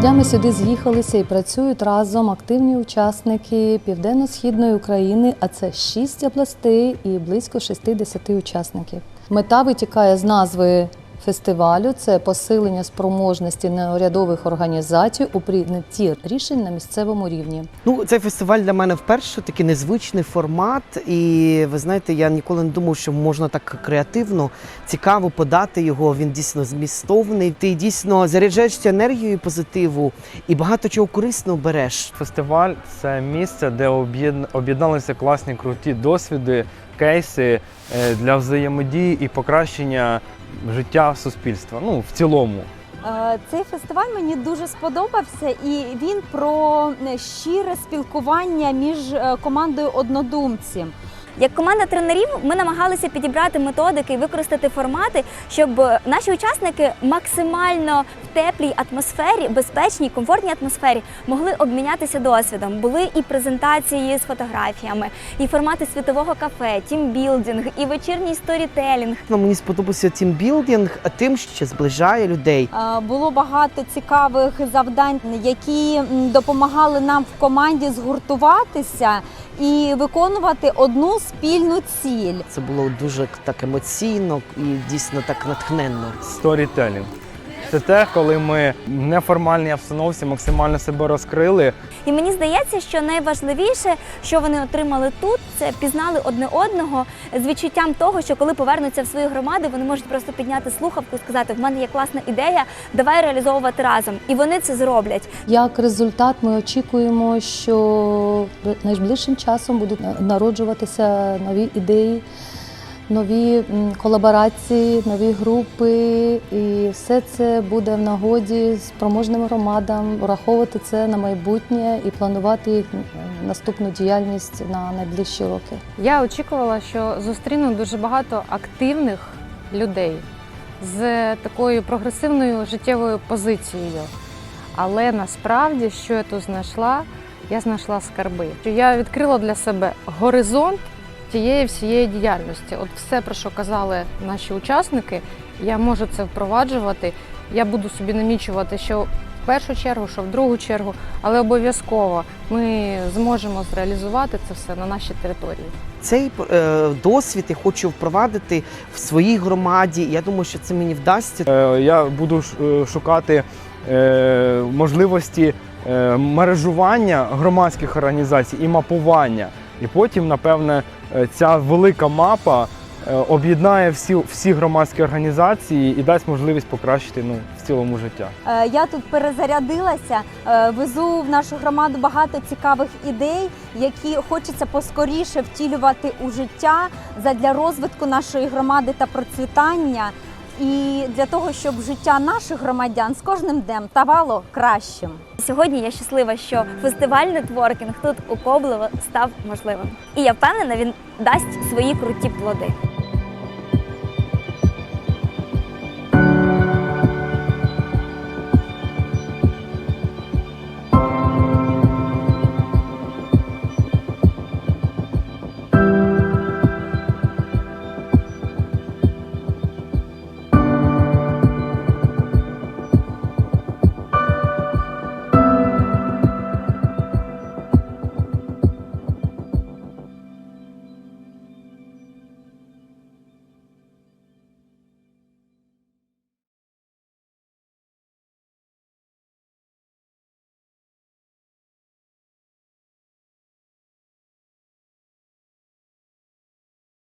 днями сюди з'їхалися і працюють разом активні учасники Південно-Східної України, а це шість областей і близько 60 учасників. Мета витікає з назви фестивалю це посилення спроможності неурядових організацій у прийнятті рішень на місцевому рівні. Ну, цей фестиваль для мене вперше такий незвичний формат. І ви знаєте, я ніколи не думав, що можна так креативно, цікаво подати його. Він дійсно змістовний. Ти дійсно заряджаєшся енергією позитиву і багато чого корисного береш. Фестиваль це місце, де об'єдналися класні круті досвіди, кейси е, для взаємодії і покращення життя суспільства. Ну, в цілому. Е, Цей фестиваль мені дуже сподобався, і він про е, щире спілкування між е, командою однодумців. Як команда тренерів ми намагалися підібрати методики і використати формати, щоб наші учасники максимально в теплій атмосфері, безпечній, комфортній атмосфері могли обмінятися досвідом. Були і презентації з фотографіями, і формати світового кафе, тімбілдинг, і вечірній сторітелінг. Ну, мені сподобався тімбілдинг тим, що зближає людей. Е, Було багато цікавих завдань, які допомагали нам в команді згуртуватися і виконувати одну спільну ціль. Це було дуже так емоційно і дійсно так натхненно. Сторітелінг. Це те, коли ми в неформальній обстановці максимально себе розкрили. І мені здається, що найважливіше, що вони отримали тут, це пізнали одне одного з відчуттям того, що коли повернуться в свої громади, вони можуть просто підняти слухавку і сказати: в мене є класна ідея, давай реалізовувати разом. І вони це зроблять. Як результат, ми очікуємо, що найближчим часом будуть народжуватися нові ідеї, нові колаборації, нові групи, і все це буде в нагоді спроможним громадам враховувати це на майбутнє і планувати їх наступну діяльність на найближчі роки. Я очікувала, що зустріну дуже багато активних людей з такою прогресивною життєвою позицією. Але насправді, що я тут знайшла, я знайшла скарби. Я відкрила для себе горизонт тієї всієї діяльності. От все, про що казали наші учасники, я можу це впроваджувати. Я буду собі намічувати, що в першу чергу, що в другу чергу, але обов'язково ми зможемо зреалізувати це все на нашій території. Цей е, досвід я хочу впровадити в своїй громаді. Я думаю, що це мені вдасться. Е, Я буду е, шукати е, можливості е, мережування громадських організацій і мапування. І потім, напевне, е, ця велика мапа е, об'єднає всі, всі громадські організації і дасть можливість покращити ну, в цілому життя. Е, Я тут перезарядилася, везу в нашу громаду багато цікавих ідей, які хочеться поскоріше втілювати у життя задля розвитку нашої громади та процвітання. І для того, щоб життя наших громадян з кожним днем ставало кращим. Сьогодні я щаслива, що фестиваль нетворкінг тут у Коблево став можливим. І я впевнена, він дасть свої круті плоди.